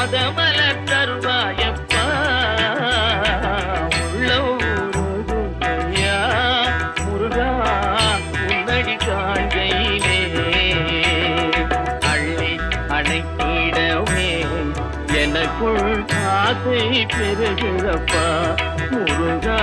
பாதமலர் தருவாயப்பா உள்ள முருகா உன்னடி காண்கையிலே அள்ளி அணைக்கிடவே எனக்குள் ஆசை பெறுகிறப்பா முருகா.